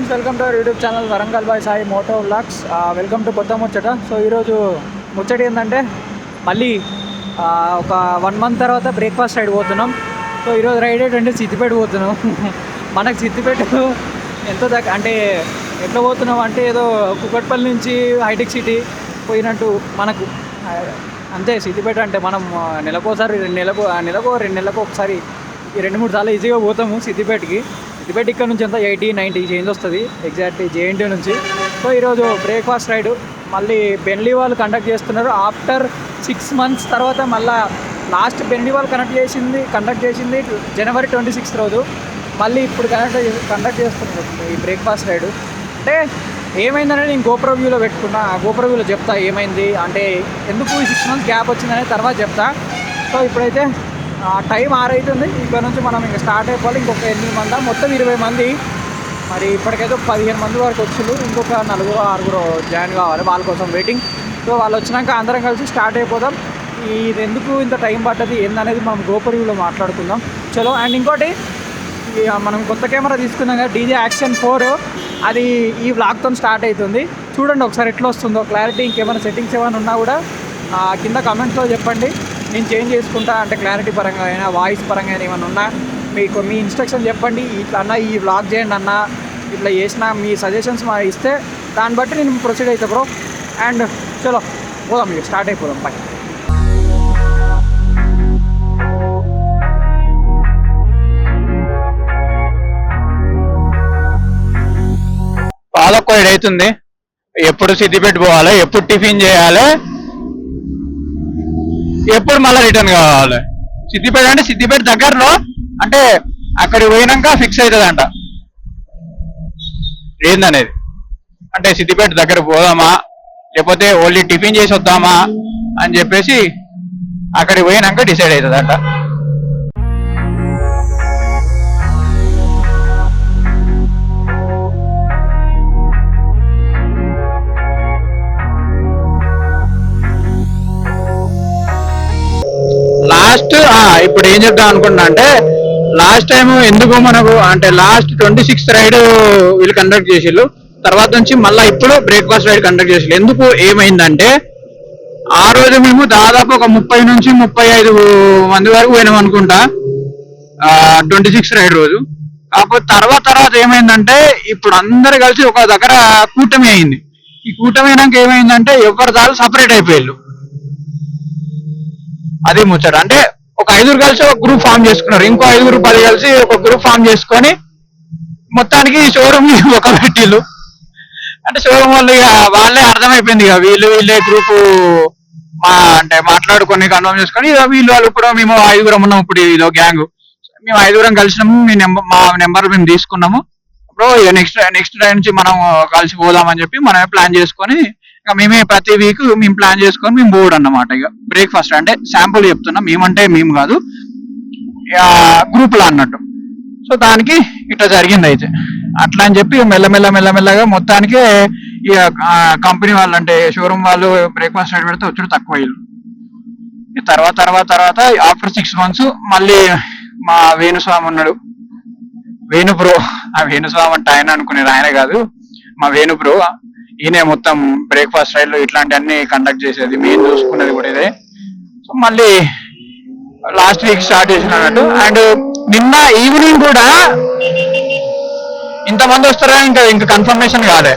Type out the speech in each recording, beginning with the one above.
Friends welcome to our YouTube channel Warangal boy Sai moto vlogs welcome to కొత్త ముచ్చట. So ఈరోజు ముచ్చట ఏంటంటే మళ్ళీ ఒక వన్ మంత్ తర్వాత బ్రేక్ఫాస్ట్ రైడ్ పోతున్నాం. సో ఈరోజు రైడ్ ఏంటంటే సిద్దిపేట పోతున్నాం. మనకు సిద్దిపేట ఎంతో దగ్గర అంటే ఎట్లా పోతున్నాం అంటే ఏదో కుకట్పల్లి నుంచి హైటెక్ సిటీ పోయినట్టు మనకు. అంతే సిద్దిపేట అంటే మనం నెలకోసారి రెండు నెలకు నెలకు రెండు నెలకు ఒకసారి ఈ రెండు మూడు సార్లు ఈజీగా పోతాము సిద్దిపేటకి. సిద్దిపేట ఇక్కడ నుంచి అంతా ఎయిటీ నైంటీ చేంజ్ వస్తుంది. ఎగ్జాక్ట్ జేఎన్టీ నుంచి. సో ఈరోజు బ్రేక్ఫాస్ట్ రైడ్. మళ్ళీ బెన్లీ వాళ్ళు కండక్ట్ చేస్తున్నారు. ఆఫ్టర్ సిక్స్ మంత్స్ తర్వాత మళ్ళీ లాస్ట్ బెన్లీ వాళ్ళు కనెక్ట్ చేసింది కండక్ట్ చేసింది జనవరి ట్వంటీ సిక్స్త్ రోజు. మళ్ళీ ఇప్పుడు కనెక్ట్ కండక్ట్ చేస్తున్నారు ఈ బ్రేక్ఫాస్ట్ రైడ్. అంటే ఏమైందనే నేను గోప్రో వ్యూలో పెట్టుకున్నా. ఆ గోప్రో వ్యూలో చెప్తా ఏమైంది అంటే ఎందుకు ఈ సిక్స్ మంత్స్ గ్యాప్ వచ్చిందనే తర్వాత చెప్తా. సో ఇప్పుడైతే టైం ఆరైతుంది. ఇక్కడ నుంచి మనం ఇంకా స్టార్ట్ అయిపోవాలి. ఇంకొక ఎనిమిది మంది మొత్తం ఇరవై మంది. మరి ఇప్పటికైతే పదిహేను మంది వరకు వచ్చిండ్రు. ఇంకొక నలుగురు ఆరుగురు జాయిన్ కావాలి వాళ్ళ కోసం వెయిటింగ్ సో వాళ్ళు వచ్చినాక అందరం కలిసి స్టార్ట్ అయిపోదాం. ఇది ఎందుకు ఇంత టైం పడ్డది? ఏందనేది మనం గోపరిలో మాట్లాడుకుందాం. చలో అండ్ ఇంకోటి మనం కొత్త కెమెరా తీసుకున్నాం కదా డీజే యాక్షన్ ఫోర్. అది ఈ వ్లాగ్తో స్టార్ట్ అవుతుంది చూడండి ఒకసారి ఎట్లా వస్తుందో. క్లారిటీ ఇంకేమైనా సెట్టింగ్స్ ఏమైనా ఉన్నా కూడా కింద కమెంట్స్లో చెప్పండి. నేను చేంజ్ చేసుకుంటా అంటే క్లారిటీ పరంగా అయినా వాయిస్ పరంగా అయినా ఏమైనా ఉన్నా మీకు మీ ఇన్స్ట్రక్షన్ చెప్పండి ఇట్లా అన్న ఈ వ్లాగ్ చేయండి అన్న ఇట్లా చేసిన మీ సజెషన్స్ మా ఇస్తే దాన్ని బట్టి నేను ప్రొసీడ్ అవుతా బ్రో అండ్ చలో పోదాం మీకు స్టార్ట్ అయిపోదాం బాయ్ పాలొక్క అవుతుంది ఎప్పుడు సిద్దిపేట పోవాలి ఎప్పుడు టిఫిన్ చేయాలి? ఎప్పుడు మళ్ళీ రిటర్న్ కావాలి? సిద్దిపేట అంటే సిద్దిపేట దగ్గరలో అంటే అక్కడికి పోయినాక ఫిక్స్ అవుతుందంట ఏందనేది? అంటే సిద్దిపేట దగ్గర పోదామా? లేకపోతే ఓన్లీ టిఫిన్ చేసి వద్దామా? అని చెప్పేసి అక్కడికి పోయినాక డిసైడ్ అవుతుందంట ఇప్పుడు ఏం చెప్దాం అనుకున్నా అంటే లాస్ట్ టైం ఎందుకు మనకు అంటే లాస్ట్ ట్వంటీ సిక్స్త్ రైడ్ వీళ్ళు కండక్ట్ చేసిళ్ళు. తర్వాత నుంచి మళ్ళీ ఇప్పుడు బ్రేక్ఫాస్ట్ రైడ్ కండక్ట్ చేసిళ్ళు. ఎందుకు ఏమైందంటే ఆ రోజు మేము దాదాపు ఒక ముప్పై నుంచి ముప్పై ఐదు మంది వరకు పోయినాం అనుకుంటా ట్వంటీ సిక్స్ రైడ్ రోజు. కాకపోతే తర్వాత తర్వాత ఏమైందంటే ఇప్పుడు అందరు కలిసి ఒక దగ్గర కూటమి అయింది. ఈ కూటమి అయినాక ఏమైందంటే ఎవరి దాని సపరేట్ అయిపోయారు అది ముచ్చట. అంటే ఐదుగురు కలిసి ఒక గ్రూప్ ఫామ్ చేసుకున్నారు. ఇంకో ఐదుగురు పది కలిసి ఒక గ్రూప్ ఫామ్ చేసుకొని మొత్తానికి షోరూమ్ ఒక పెట్టిళ్ళు. అంటే షోరూమ్ వాళ్ళు ఇక వాళ్ళే అర్థమైపోయింది ఇక. వీళ్ళు వీళ్ళే గ్రూప్ మా అంటే మాట్లాడుకొని కన్ఫర్మ్ చేసుకొని ఇక వీళ్ళు వాళ్ళు కూడా మేము ఐదుగురం ఉన్నాం ఇప్పుడు ఇదో గ్యాంగ్ మేము ఐదుగురం కలిసినాము మీ నెంబర్ మా నెంబర్ మేము తీసుకున్నాము. ఇప్పుడు ఇక నెక్స్ట్ నెక్స్ట్ టైం నుంచి మనం కలిసి పోదామని చెప్పి మనమే ప్లాన్ చేసుకొని ఇక మేమే ప్రతి వీక్ మేము ప్లాన్ చేసుకొని మేము బోర్డు అన్నమాట ఇక. బ్రేక్ఫాస్ట్ అంటే శాంపుల్ చెప్తున్నాం మేమంటే మేము కాదు. గ్రూప్లో అన్నట్టు. సో దానికి ఇట్లా జరిగింది అయితే. అట్లా అని చెప్పి మెల్లమెల్ల మెల్లమెల్లగా మొత్తానికి ఇక కంపెనీ వాళ్ళు అంటే షోరూమ్ వాళ్ళు బ్రేక్ఫాస్ట్ రైడ్ పెడితే వచ్చుడు తక్కువ తర్వాత తర్వాత తర్వాత ఆఫ్టర్ సిక్స్ మంత్స్ మళ్ళీ మా వేణుస్వామి ఉన్నాడు. వేణు బ్రో ఆ వేణుస్వామి అంటే ఆయన అనుకునేది ఆయన కాదు. మా వేణు బ్రో ఈయనే మొత్తం బ్రేక్ఫాస్ట్ రైడ్ ఇట్లాంటివన్నీ ఇట్లాంటి అన్ని కండక్ట్ చేసేది. మేము చూసుకునేది కూడా ఇదే. సో మళ్ళీ లాస్ట్ వీక్ స్టార్ట్ చేసినట్టు అండ్ నిన్న ఈవినింగ్ కూడా ఇంతమంది వస్తారా ఇంకా ఇంకా కన్ఫర్మేషన్ కాలే.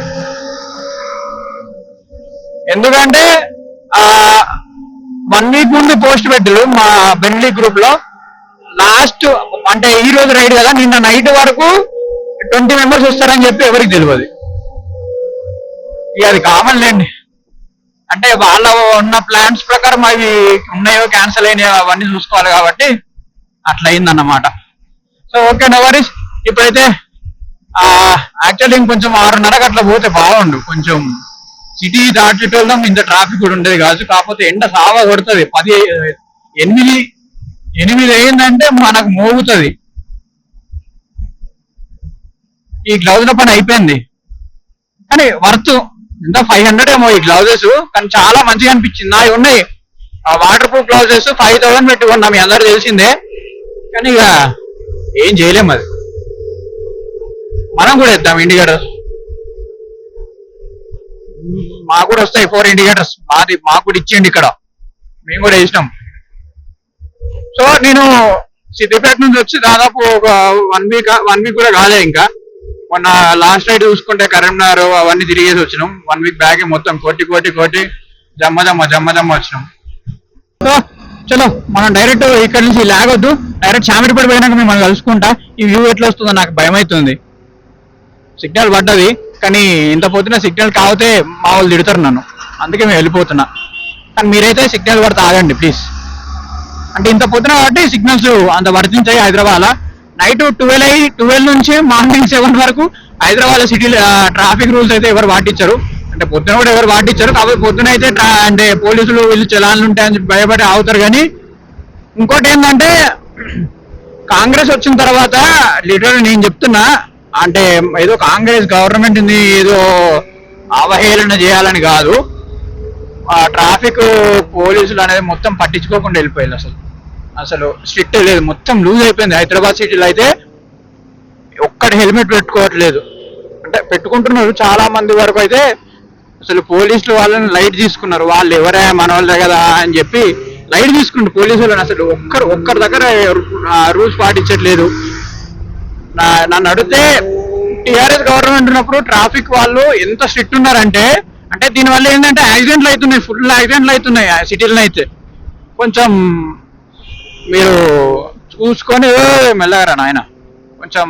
ఎందుకంటే ఆ వన్ వీక్ ముందు పోస్ట్ పెట్టారు మా బెన్లీ గ్రూప్లో. లాస్ట్ అంటే ఈ రోజు రైడ్ కదా నిన్న నైట్ వరకు ట్వంటీ మెంబర్స్ వస్తారని చెప్పి ఎవరికి తెలియదు. ఇక అది కావాలండి అంటే వాళ్ళ ఉన్న ప్లాన్స్ ప్రకారం అవి ఉన్నాయో క్యాన్సిల్ అయినాయో అవన్నీ చూసుకోవాలి కాబట్టి అట్లా అయిందన్నమాట సో ఓకే నవరీస్ ఇప్పుడైతే యాక్చువల్లీ ఇంకొంచెం ఆరున్నరకు అట్లా పోతే బాగుండు. కొంచెం సిటీ దాటేటోళ్ళం ఇంత ట్రాఫిక్ కూడా ఉండేది కాదు కాకపోతే ఎండ సావా కొడుతుంది. పది ఎనిమిది ఎనిమిది అయిందంటే మనకు మోగుతుంది. ఈ గ్లౌజ్ల పని అయిపోయింది. కానీ వర్త్ ఎంత? ఫైవ్ హండ్రెడ్ ఏమో ఈ గ్లౌజెస్. కానీ చాలా మంచిగా అనిపించింది. నావి ఉన్నాయి. ఆ waterproof gloves five thousand పెట్టి కొన్నా మీ అందరూ తెలిసిందే. కానీ ఇక ఏం చేయలేం అది మనం కూడా ఇద్దాం ఇండికేటర్స్ మాకు కూడా వస్తాయి ఫోర్ ఇండికేటర్స్ మాది మాకు కూడా ఇచ్చేయండి ఇక్కడ. మేము కూడా వేసినాం. సో నేను సిద్దిపేట నుంచి వచ్చి దాదాపు ఒక వన్ వీక్ వన్ వీక్ కూడా కాలే ఇంకా. మొన్న లాస్ట్ నైట్ చూసుకుంటే కరీంనగర్ అవన్నీ తిరిగేసి వచ్చినాం. వన్ వీక్ బ్యాక్ మొత్తం కోటి కోటి కోటి జమ్మ జమ్మ జమ్మ జమ్మ వచ్చినాం. సో చలో మనం డైరెక్ట్ ఇక్కడ నుంచి లాగొద్దు. డైరెక్ట్ చామిడిపడి పోయినాక మేము కలుసుకుంటా. ఈ వ్యూ ఎట్లా వస్తుందో నాకు భయం అవుతుంది సిగ్నల్ పడ్డది కానీ ఇంత పొద్దున సిగ్నల్ కాకపోతే మా వాళ్ళు తిడతారు నన్ను. అందుకే మేము వెళ్ళిపోతున్నా. కానీ మీరైతే సిగ్నల్ పడితే ఆగండి ప్లీజ్ అంటే ఇంత పొద్దున కాబట్టి సిగ్నల్స్ అంత వర్తించాయి హైదరాబాద్ నైట్ ట్వెల్వ్ అయ్యి ట్వెల్వ్ నుంచి మార్నింగ్ సెవెన్ వరకు హైదరాబాద్ సిటీలో ట్రాఫిక్ రూల్స్ అయితే ఎవరు పాటించరు. అంటే పొద్దున కూడా ఎవరు పాటించరు. కాబట్టి పొద్దున అయితే అంటే పోలీసులు వీళ్ళు చలాన్లు ఉంటాయని చెప్పి భయపడి ఆగుతారు. కానీ ఇంకోటి ఏంటంటే కాంగ్రెస్ వచ్చిన తర్వాత లిటరల్ నేను చెప్తున్నా అంటే ఏదో కాంగ్రెస్ గవర్నమెంట్ని ఏదో అవహేళన చేయాలని కాదు. ఆ ట్రాఫిక్ పోలీసులు అనేది మొత్తం పట్టించుకోకుండా వెళ్ళిపోయారు అసలు. అసలు స్ట్రిక్ట్ లేదు. మొత్తం లూజ్ అయిపోయింది. హైదరాబాద్ సిటీలో అయితే ఒక్కటి హెల్మెట్ పెట్టుకోవట్లేదు. అంటే పెట్టుకుంటున్నారు చాలా మంది వరకు అయితే. అసలు పోలీసులు వాళ్ళని లైట్ తీసుకున్నారు. వాళ్ళు ఎవరే మన వాళ్ళే కదా అని చెప్పి లైట్ తీసుకుంటారు పోలీసు వాళ్ళని. అసలు ఒక్కరు ఒక్కరి దగ్గర రూల్స్ పాటించట్లేదు. నా- నన్ను అడిగితే టిఆర్ఎస్ గవర్నమెంట్ ఉన్నప్పుడు ట్రాఫిక్ వాళ్ళు ఎంత స్ట్రిక్ట్ ఉన్నారంటే అంటే దీనివల్ల ఏంటంటే యాక్సిడెంట్లు అవుతున్నాయి. ఫుల్ యాక్సిడెంట్లు అవుతున్నాయి ఆ అయితే కొంచెం మీరు చూసుకొని "ఏ, మెల్లగరా నాయన. కొంచెం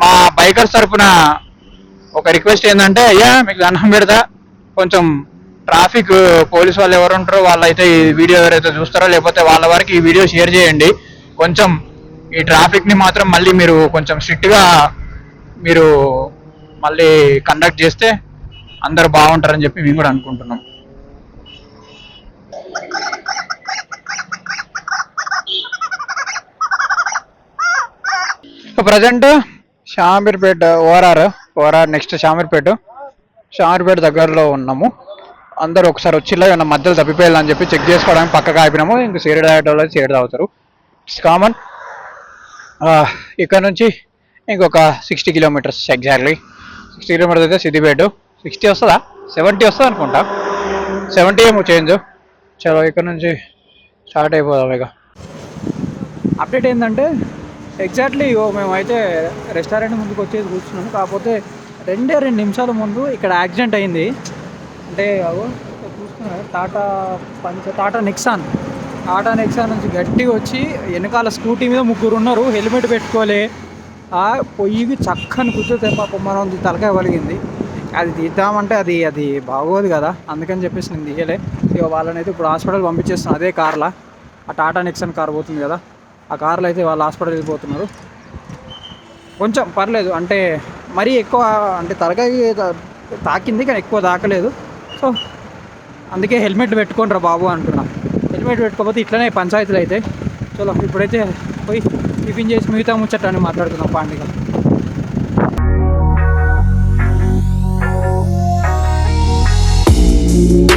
మా బైకర్స్ తరఫున ఒక రిక్వెస్ట్ ఏంటంటే అయ్యా మీకు దండం పెడతా. కొంచెం ట్రాఫిక్ పోలీస్ వాళ్ళు ఎవరు ఉంటారో వాళ్ళైతే ఈ వీడియో ఎవరైతే చూస్తారో లేకపోతే వాళ్ళ వరకు ఈ వీడియో షేర్ చేయండి. కొంచెం ఈ ట్రాఫిక్ని మాత్రం మళ్ళీ మీరు కొంచెం స్ట్రిక్ట్గా మీరు మళ్ళీ కండక్ట్ చేస్తే అందరు బాగుంటారని చెప్పి మేము కూడా అనుకుంటున్నాం. Present Shamirpet ORR ORR next Shamirpet. Shamirpet దగ్గరలో ఉన్నాము. అందరూ ఒకసారి వచ్చి ఇలా ఏమన్నా మధ్యలో తప్పిపోయాలని చెప్పి చెక్ చేసుకోవడానికి పక్కకు ఆపినాము. ఇంక సీరియడ్ తాగేటోళ్ళు సీరియడ్ తాగుతారు. ఇట్స్ కామన్ ఇక్కడ నుంచి ఇంకొక sixty kilometres exactly sixty kilometres అయితే సిద్దిపేట. సిక్స్టీ వస్తుందా? సెవెంటీ వస్తుంది అనుకుంటా. సెవెంటీ ఏమో చేంజ్ చలో ఇక్కడ నుంచి స్టార్ట్ అయిపోదాం ఇక. అప్డేట్ ఏంటంటే ఎగ్జాక్ట్లీ ఇగో మేమైతే రెస్టారెంట్ ముందుకు వచ్చేసి కూర్చున్నాము. కాకపోతే రెండే రెండు నిమిషాల ముందు ఇక్కడ యాక్సిడెంట్ అయింది. అంటే అగో ఇక్కడ చూస్తున్నారు? టాటా పంచ టాటా నెక్సాన్. టాటా నెక్సాన్ నుంచి గట్టిగా వచ్చి వెనకాల స్కూటీ మీద ముగ్గురు ఉన్నారు. హెల్మెట్ పెట్టుకోలే. ఆ పొయ్యికి చక్కని కూర్చోతే పాపం మనం తలకాయ పలిగింది అది తీద్దామంటే అది అది బాగోదు కదా. అందుకని చెప్పేసి నేను తీయలే. ఇక వాళ్ళని అయితే ఇప్పుడు హాస్పిటల్ పంపించేస్తాను అదే కార్లా. ఆ టాటా నెక్సన్ కార్ పోతుంది కదా. ఆ కార్లో అయితే వాళ్ళు హాస్పిటల్ వెళ్ళిపోతున్నారు. కొంచెం పర్లేదు అంటే మరీ ఎక్కువ అంటే తలకాయ తాకింది కానీ ఎక్కువ తాకలేదు. సో అందుకే హెల్మెట్ పెట్టుకోండిరా బాబు అంటున్నా. హెల్మెట్ పెట్టుకోకపోతే ఇట్లనే పంచాయతీలు అయితే. చలో ఇప్పుడైతే పోయి టిఫిన్ చేసి మిగతా ముచ్చట్లని మాట్లాడుతున్నాం you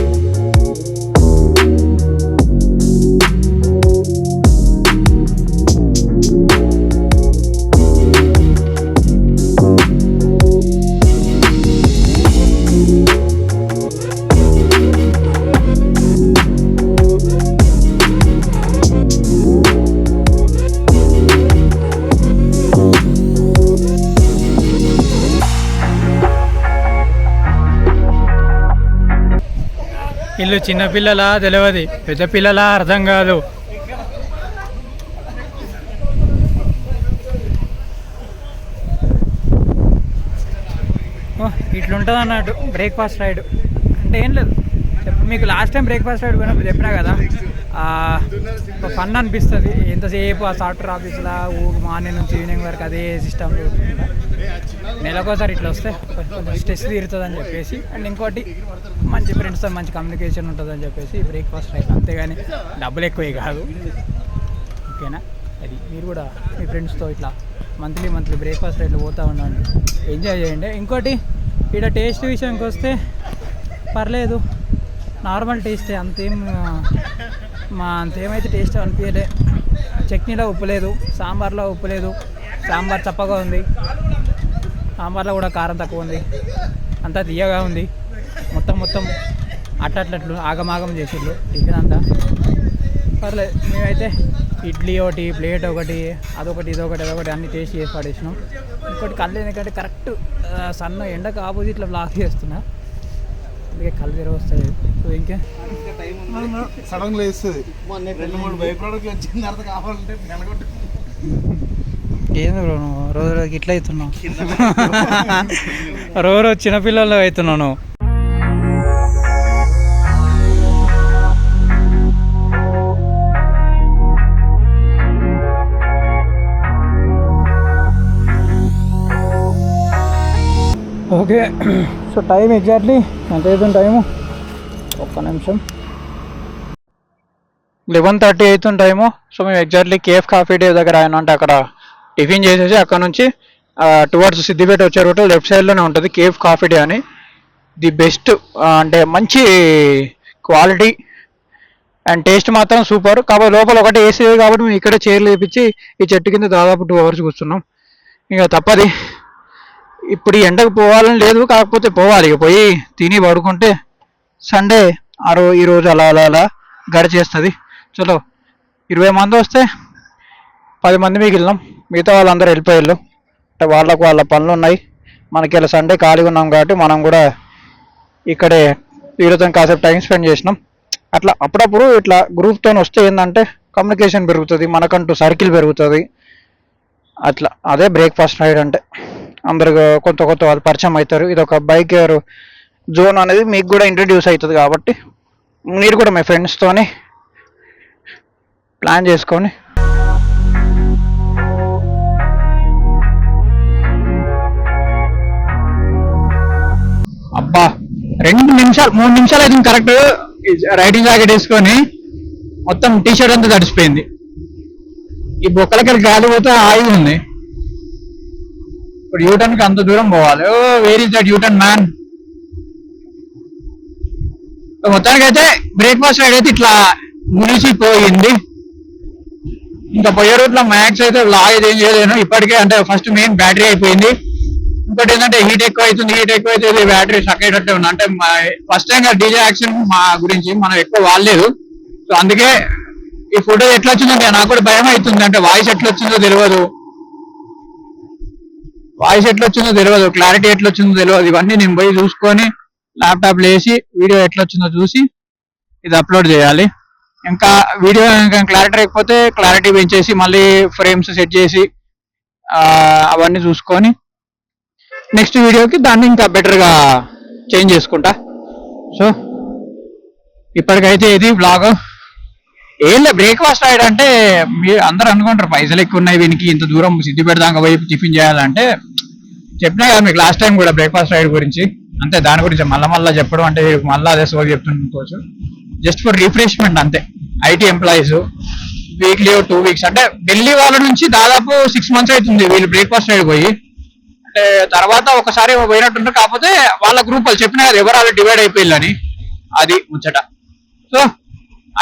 ఇల్లు చిన్నపిల్లలా తెలియదు పెద్ద పిల్లలా అర్థం కాదు. ఓ, ఇట్లుంటుంది అన్నట్టు బ్రేక్ఫాస్ట్ రైడ్ అంటే ఏం లేదు. మీకు లాస్ట్ టైం బ్రేక్ఫాస్ట్ రైడ్ పోయినప్పుడు చెప్పినా కదా ఒక ఫన్ అనిపిస్తుంది. ఎంతసేపు ఆ సాఫ్ట్వేర్ ఆఫీస్లో మార్నింగ్ నుంచి ఈవినింగ్ వరకు అదే సిస్టమ్ నెలకోసారి ఇట్లా వస్తే కొంచెం స్ట్రెస్ తీరుతుందని చెప్పేసి అండ్ ఇంకోటి మంచి ఫ్రెండ్స్తో మంచి కమ్యూనికేషన్ ఉంటుందని చెప్పేసి బ్రేక్ఫాస్ట్ రైట్ అంతేగాని డబ్బులు ఎక్కువే కాదు. ఓకేనా? అది మీరు కూడా మీ ఫ్రెండ్స్తో ఇట్లా మంత్లీ మంత్లీ బ్రేక్ఫాస్ట్ రైట్లు పోతూ ఉండండి. ఎంజాయ్ చేయండి. ఇంకోటి ఇక్కడ టేస్ట్ విషయానికి వస్తే పర్లేదు. నార్మల్ టేస్టే అంతేం మా అంతేమైతే టేస్ట్ అనిపించలే చట్నీలో ఉప్పు లేదు సాంబార్లో ఉప్పు లేదు సాంబార్ చప్పగా ఉంది. సాంబార్లో కూడా కారం తక్కువ ఉంది. అంతా తీయగా ఉంది. మొత్తం మొత్తం అట్టట్లట్లు ఆగమాగం చేసిళ్ళు టిఫిన్ అంతా. పర్లేదు మేమైతే ఇడ్లీ ఒకటి ప్లేట్ ఒకటి అదొకటి ఇదొకటి అదొకటి అన్ని టేస్ట్ చేసి పడేసినాం. ఇంకోటి కళ్ళు ఎందుకంటే కరెక్ట్ సన్న ఎండకు ఆపోజిట్లో బ్లాక్ చేస్తున్నా. అందుకే కళ్ళు తెరవ వస్తుంది సో ఇంకా? సడన్గా వేస్తుంది రెండు మూడు బై వచ్చిన తర్వాత కావాలంటే వెనకొట్టు ఏంది బ్రో నువ్వు? రోజు రోజుకి ఇట్లా అవుతున్నావు. రోజు రోజు చిన్నపిల్లలు అవుతున్నావు నువ్వు. ఓకే. సో టైం ఎగ్జాక్ట్లీ ఎంత అవుతుంది టైము? ఒక్క నిమిషం. లెవెన్ థర్టీ అవుతుంది టైము. సో మేము ఎగ్జాక్ట్లీ కేఫ్ కాఫీ డే దగ్గర ఆయన అంటే అక్కడ టిఫిన్ చేసేసి అక్కడ నుంచి టువర్డ్స్ సిద్దిపేట వచ్చే రూట్ లెఫ్ట్ సైడ్లోనే ఉంటుంది కేఫ్ కాఫీ డే అని. ది బెస్ట్ అంటే మంచి క్వాలిటీ అండ్ టేస్ట్ మాత్రం సూపర్. కాబట్టి లోపల ఒకటి ఏసీ కాబట్టి మేము ఇక్కడే చైర్లు వేపించి ఈ చెట్టు కింద దాదాపు టూ అవర్స్ కూర్చున్నాం. ఇక తప్పది. ఇప్పుడు ఈ ఎండకు పోవాలని లేదు కాకపోతే పోవాలి. ఇక పోయి తిని పడుకుంటే సండే ఆ రో ఈరోజు అలా అలా అలా గడిచేస్తుంది. చలో ఇరవై మంది వస్తే పది మంది మిగిలినాం మిగతా వాళ్ళందరూ వెళ్ళిపోయారు. అంటే వాళ్ళకు వాళ్ళ పనులు ఉన్నాయి. మనకి ఇలా సండే ఖాళీగా ఉన్నాం కాబట్టి మనం కూడా ఇక్కడే వీళ్ళతో కాసేపు టైం స్పెండ్ చేసినాం. అట్లా అప్పుడప్పుడు ఇట్లా గ్రూప్తో వస్తే ఏంటంటే కమ్యూనికేషన్ పెరుగుతుంది మనకంటూ సర్కిల్ పెరుగుతుంది. అట్లా అదే బ్రేక్ఫాస్ట్ రైడ్ అంటే. అందరు కొత్త కొత్త వాళ్ళు పరిచయం అవుతారు. ఇది ఒక బైక్ జోన్ అనేది మీకు కూడా ఇంట్రడ్యూస్ అవుతుంది కాబట్టి మీరు కూడా మీ ఫ్రెండ్స్తోని ప్లాన్ చేసుకొని రెండు నిమిషాలు మూడు నిమిషాలు అయితే కరెక్ట్ రైడింగ్ జాకెట్ వేసుకొని మొత్తం టీ షర్ట్ అంతా తడిచిపోయింది ఈ బొక్కలకి గాలి పోతే హాయిగా ఉంది. ఇప్పుడు యూటర్న్కి అంత దూరం పోవాలి. ఓ where is that U turn man మొత్తానికి అయితే బ్రేక్ఫాస్ట్ రైడ్ అయితే ఇట్లా మునిసిపోయింది. ఇంకా పోయే రూట్లో మ్యాక్స్ అయితే లాగేది ఏం చేయలేను. ఇప్పటికే అంటే ఫస్ట్ మెయిన్ బ్యాటరీ అయిపోయింది. ఇంకోటి ఏంటంటే హీట్ ఎక్కువ అవుతుంది హీట్ ఎక్కువ అయితే బ్యాటరీ స్టక్ అయ్యేటట్టు ఉంది. అంటే ఫస్ట్ టైం డీజే యాక్షన్ మా గురించి మనం ఎక్కువ వాడలేదు. సో అందుకే ఈ ఫోటో ఎట్లా వచ్చిందంటే నాకు కూడా భయం అవుతుంది. అంటే వాయిస్ ఎట్లా వచ్చిందో తెలియదు. వాయిస్ ఎట్లా వచ్చిందో తెలియదు. క్లారిటీ ఎట్లా వచ్చిందో తెలియదు. ఇవన్నీ నేను పోయి చూసుకొని ల్యాప్టాప్ వేసి వీడియో ఎట్లా వచ్చిందో చూసి ఇది అప్లోడ్ చేయాలి. ఇంకా వీడియో ఇంకా క్లారిటీ లేకపోతే క్లారిటీ పెంచేసి మళ్ళీ ఫ్రేమ్స్ సెట్ చేసి అవన్నీ చూసుకొని నెక్స్ట్ వీడియోకి దాన్ని ఇంకా బెటర్గా చేంజ్ చేసుకుంటా. సో ఇప్పటికైతే ఇది బ్లాగ్ ఏం లేదు బ్రేక్ఫాస్ట్ రాయడం అంటే మీరు అందరు అనుకుంటారు పైసలు ఎక్కువ ఉన్నాయి వీనికి ఇంత దూరం సిద్దిపేట దాకా పోయి టిఫిన్ చేయాలంటే. చెప్పినా కదా మీకు లాస్ట్ టైం కూడా బ్రేక్ఫాస్ట్ రైడ్ గురించి. అంతే దాని గురించి మళ్ళా మళ్ళీ చెప్పడం అంటే మళ్ళీ అదే సోది చెప్తుండవచ్చు జస్ట్ ఫర్ రిఫ్రెష్మెంట్ అంతే. IT employees weekly two weeks అంటే ఢిల్లీ వాళ్ళ నుంచి దాదాపు సిక్స్ మంత్స్ అవుతుంది వీళ్ళు బ్రేక్ఫాస్ట్ రైడ్ పోయి. తర్వాత ఒకసారి పోయినట్టుంటారు కాకపోతే వాళ్ళ గ్రూప్ వాళ్ళు చెప్పిన కదా ఎవరు వాళ్ళు డివైడ్ అయిపోయిందని అది ముచ్చట. సో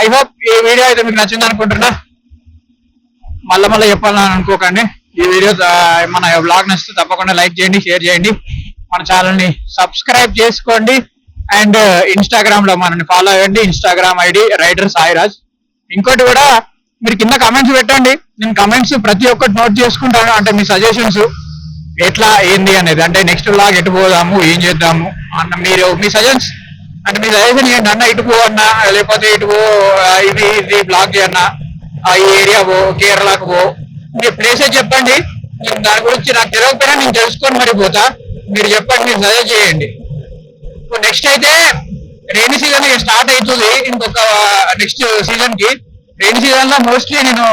ఐ హోప్ ఈ వీడియో అయితే మీకు నచ్చింది అనుకుంటున్నా. మళ్ళీ మళ్ళీ చెప్పాలని అనుకోకండి. ఈ వీడియో మన బ్లాగ్ నచ్చితే తప్పకుండా లైక్ చేయండి షేర్ చేయండి. మన ఛానల్ని సబ్స్క్రైబ్ చేసుకోండి. అండ్ ఇన్స్టాగ్రామ్లో uh, మనల్ని ఫాలో అవ్వండి. ఇన్స్టాగ్రామ్ ఐడి రైడర్ సాయిరాజ్ ఇంకోటి కూడా మీరు కింద కమెంట్స్ పెట్టండి. నేను కమెంట్స్ ప్రతి ఒక్కటి నోట్ చేసుకుంటాను. అంటే మీ సజెషన్స్ ఎట్లా ఏంది అనేది? అంటే నెక్స్ట్ లాగ్ ఎటు పోదాము? ఏం చేద్దాము? అన్న మీరు మీ సజెన్స్ అంటే మీ సజెషన్ ఏంటి అన్న ఇటు పో అన్న లేకపోతే ఇటు పో ఇది ఇది బ్లాక్ చేయన్నా ఆ, ఈ ఏరియా పో కేరళకు పో. మీ ప్లేసే చెప్పండి. నేను దాని గురించి నాకు తెలియకపోయినా నేను తెలుసుకొని మరి పోతా. మీరు చెప్పండి మీరు సజెస్ట్ చేయండి. నెక్స్ట్ అయితే రెయిన్ సీజన్ స్టార్ట్ అవుతుంది. ఇంకొక నెక్స్ట్ సీజన్కి. రెయిన్ సీజన్లో మోస్ట్లీ నేను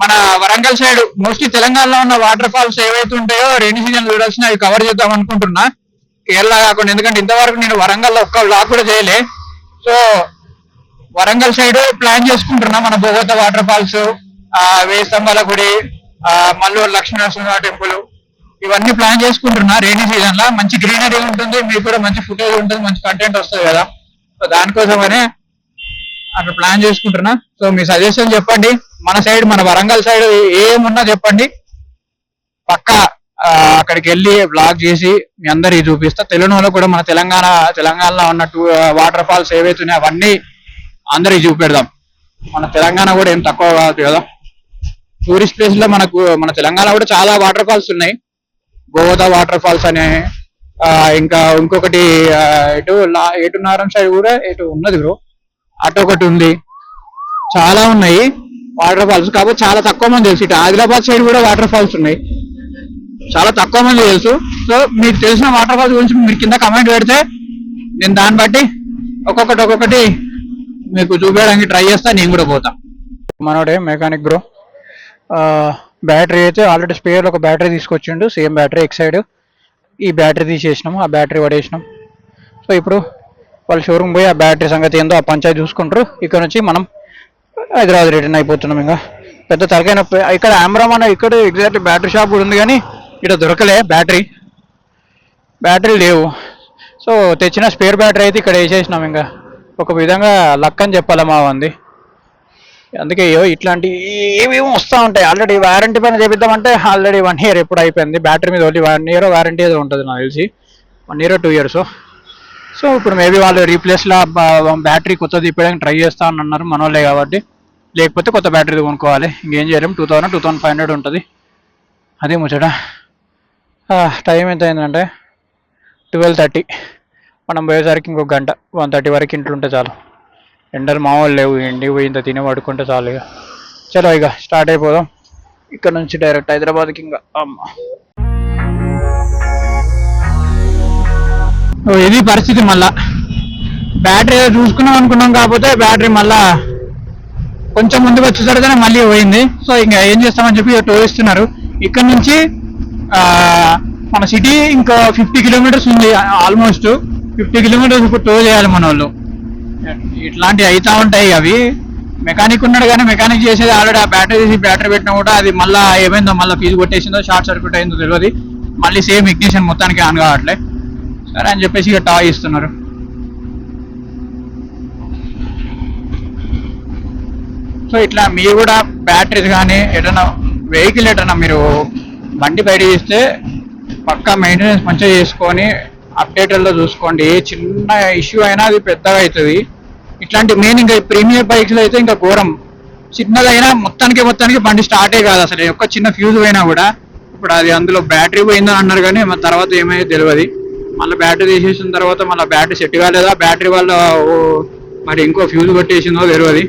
మన వరంగల్ సైడ్ మోస్ట్లీ తెలంగాణలో ఉన్న వాటర్ ఫాల్స్ ఏవైతే ఉంటాయో రెయిన్ సీజన్ చూడాల్సిన అవి కవర్ చేద్దాం అనుకుంటున్నా. కేరళ కాకుండా ఎందుకంటే ఇంతవరకు నేను వరంగల్ ఒక్క బ్లాక్ కూడా చేయలే. సో వరంగల్ సైడ్ ప్లాన్ చేసుకుంటున్నా మన బొగోత వాటర్ ఫాల్స్ ఆ వేస్తంబాల గుడి ఆ మల్లూరు లక్ష్మీనరసింహ టెంపుల్ ఇవన్నీ ప్లాన్ చేసుకుంటున్నా రైనీ సీజన్లో. మంచి గ్రీనరీ ఉంటుంది మీకు కూడా మంచి ఫుటేజ్ ఉంటుంది మంచి కంటెంట్ వస్తుంది కదా. సో దానికోసమనే అక్కడ ప్లాన్ చేసుకుంటున్నా. సో మీ సజెషన్ చెప్పండి. మన సైడ్ మన వరంగల్ సైడ్ ఏమున్నా చెప్పండి. పక్కా అక్కడికి వెళ్ళి బ్లాగ్ చేసి మీ అందరికి చూపిస్తా. తెలుగులో కూడా మన తెలంగాణ తెలంగాణలో ఉన్న వాటర్ ఫాల్స్ ఏవైతే ఉన్నాయో అవన్నీ అందరికి చూపెడదాం. మన తెలంగాణ కూడా ఏం తక్కువ కాదు కదా. టూరిస్ట్ ప్లేస్లో మనకు మన తెలంగాణ కూడా చాలా వాటర్ ఫాల్స్ ఉన్నాయి. గోదా వాటర్ ఫాల్స్ అనే ఇంకా ఇంకొకటి ఎటు ఎటు నారాయణ సైడ్ కూడా ఎటు ఉన్నది బ్రో అటు ఒకటి ఉంది. చాలా ఉన్నాయి. వాటర్ ఫాల్స్ కాకపోతే చాలా తక్కువ మంది తెలుసు. ఇటు ఆదిలాబాద్ సైడ్ కూడా వాటర్ ఫాల్స్ ఉన్నాయి. చాలా తక్కువ మంది తెలుసు. సో మీకు తెలిసిన వాటర్ ఫాల్స్ గురించి మీరు కింద కమెంట్ పెడితే నేను దాన్ని బట్టి ఒక్కొక్కటి ఒక్కొక్కటి మీకు చూపించడానికి ట్రై చేస్తా నేను కూడా పోతా. మనోడే మెకానిక్ బ్రో బ్యాటరీ అయితే ఆల్రెడీ స్పేర్ ఒక బ్యాటరీ తీసుకొచ్చిండు. సేమ్ బ్యాటరీ ఎక్సైడ్ ఈ బ్యాటరీ తీసేసినాము. ఆ బ్యాటరీ పడేసినాం. సో ఇప్పుడు వాళ్ళ షోరూమ్ పోయి ఆ బ్యాటరీ సంగతి ఏందో ఆ పంచాయతీ చూసుకుంటారు. ఇక్కడ నుంచి మనం హైదరాబాద్ రిటర్న్ అయిపోతున్నాం ఇంకా. పెద్ద తరగైన ఇక్కడ ఆమ్రామ్ అనే ఇక్కడ ఎగ్జాక్ట్లీ బ్యాటరీ షాప్ కూడా ఉంది కానీ ఇక్కడ దొరకలే బ్యాటరీ బ్యాటరీ లేవు. సో తెచ్చిన స్పేర్ బ్యాటరీ అయితే ఇక్కడ వేసేసినాం ఇంకా. ఒక విధంగా లక్ అని చెప్పాలి మా ఉంది అందుకే అయ్యో ఇట్లాంటి ఏమేమి వస్తూ ఉంటాయి. ఆల్రెడీ వారంటీ పైన చేపిద్దామంటే ఆల్రెడీ వన్ ఇయర్ ఎప్పుడు అయిపోయింది. బ్యాటరీ మీద ఓన్లీ వన్ ఇయర్ వారంటీ ఏదో ఉంటుంది నాకు తెలిసి. One year two years so ఇప్పుడు మేబీ వాళ్ళు రీప్లేస్లో బ్యాటరీ కొత్తది ఇప్పడానికి ట్రై చేస్తా అని అన్నారు మనోళ్ళే కాబట్టి. లేకపోతే కొత్త బ్యాటరీ కొనుక్కోవాలి. ఇంకేం చేయలేం. Two thousand two thousand five hundred ఉంటుంది. అదే ముచ్చట. టైం ఎంత అయిందంటే ట్వెల్వ్ థర్టీ మనం పోయేసరికి ఇంకొక గంట. వన్ థర్టీ వరకు ఇంట్లో ఉంటే చాలు. ఎండలు మామూలు లేవు. ఎండి పోయి ఇంత తిని పడుకుంటే చాలు ఇక. చలో ఇక స్టార్ట్ అయిపోదాం. ఇక్కడ నుంచి డైరెక్ట్ హైదరాబాద్కి ఇంకా. అమ్మ. ఇది పరిస్థితి మళ్ళా. బ్యాటరీ ఏదో చూసుకున్నాం అనుకున్నాం కాకపోతే బ్యాటరీ మళ్ళా కొంచెం ముందుకు వచ్చేసరికనే మళ్ళీ పోయింది. సో ఇంకా ఏం చేస్తామని చెప్పి టో ఇక్కడ నుంచి మన సిటీ ఇంకా ఫిఫ్టీ కిలోమీటర్స్ ఉంది ఆల్మోస్ట్ ఫిఫ్టీ కిలోమీటర్స్ ఇప్పుడు టో చేయాలి మన వాళ్ళు. ఇట్లాంటివి అవుతా ఉంటాయి అవి. మెకానిక్ ఉన్నాడు కానీ మెకానిక్ చేసేది ఆల్రెడీ ఆ బ్యాటరీ తీసి బ్యాటరీ పెట్టినా కూడా అది మళ్ళీ ఏమైందో మళ్ళీ ఫీజు కొట్టేసిందో షార్ట్ సర్క్యూట్ అయిందో తెలియదు మళ్ళీ సేమ్ ఇగ్నిషన్ మొత్తానికి ఆన్ కావట్లే. సరే అని చెప్పేసి ఇక టా ఇస్తున్నారు. సో ఇట్లా మీరు కూడా బ్యాటరీస్ కానీ ఎటన్నా వెహికల్ ఎటన్నా మీరు బండి బయట చేస్తే పక్కా మెయింటెనెన్స్ మంచిగా చేసుకొని అప్డేటర్లో చూసుకోండి. ఏ చిన్న ఇష్యూ అయినా అది పెద్దగా అవుతుంది. ఇట్లాంటి మెయిన్ ఇంకా ప్రీమియర్ బైక్స్లో అయితే ఇంకా ఘోరం. చిన్నదైనా అయినా మొత్తానికి మొత్తానికి బండి స్టార్టే కాదు అసలు. ఒక్క చిన్న ఫ్యూజ్ పోయినా కూడా. ఇప్పుడు అది అందులో బ్యాటరీ పోయిందని అన్నారు కానీ తర్వాత ఏమైందో తెలియదు. మళ్ళీ బ్యాటరీ తీసేసిన తర్వాత మళ్ళీ బ్యాటరీ సెట్ కాలేదా? బ్యాటరీ వల్ల ఓ మరి ఇంకో ఫ్యూజ్ కొట్టేసిందో తెలియదు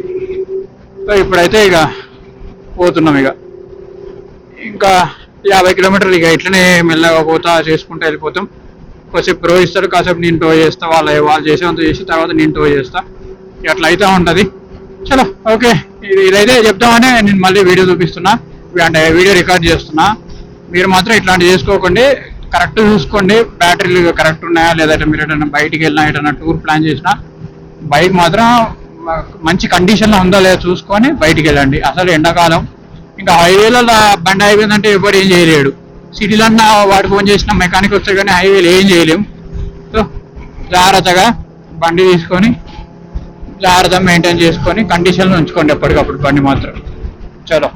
సో ఇప్పుడైతే ఇక పోతున్నాం ఇక. ఇంకా యాభై కిలోమీటర్లు ఇక ఇట్లనే మెల్లగా పోతా చేసుకుంటూ వెళ్ళిపోతాం. కాసేపు ప్రో ఇస్తారు కాసేపు నేను టో చేస్తా వాళ్ళ వాళ్ళు చేసేంత చేసి తర్వాత నేను టో చేస్తా. ఇక అట్లా అయితే ఉంటుంది. చలో ఓకే. ఇదైతే చెప్తామని నేను మళ్ళీ వీడియో చూపిస్తున్నా. అంటే వీడియో రికార్డ్ చేస్తున్నా. మీరు మాత్రం ఇట్లాంటివి చేసుకోకండి. కరెక్ట్ చూసుకోండి. బ్యాటరీలు కరెక్ట్ ఉన్నాయా లేదంటే మీరు ఏదైనా బయటికి వెళ్ళినా ఏదైనా టూర్ ప్లాన్ చేసినా బైక్ మాత్రం మంచి కండిషన్లో ఉందా ఉందో లేదో చూసుకొని బయటికి వెళ్ళండి. అసలు ఎండాకాలం. ఇంకా హైవేలలో బండి అయిపోయిందంటే ఎవరు ఏం చేయలేడు. సిటీలో వాడు ఫోన్ చేసిన మెకానిక్ వస్తే కానీ హైవేలు ఏం చేయలేము సో జాగ్రత్తగా బండి తీసుకొని జాగ్రత్తగా మెయింటైన్ చేసుకొని కండిషన్లో ఉంచుకోండి ఎప్పటికప్పుడు బండి మాత్రం. చలో.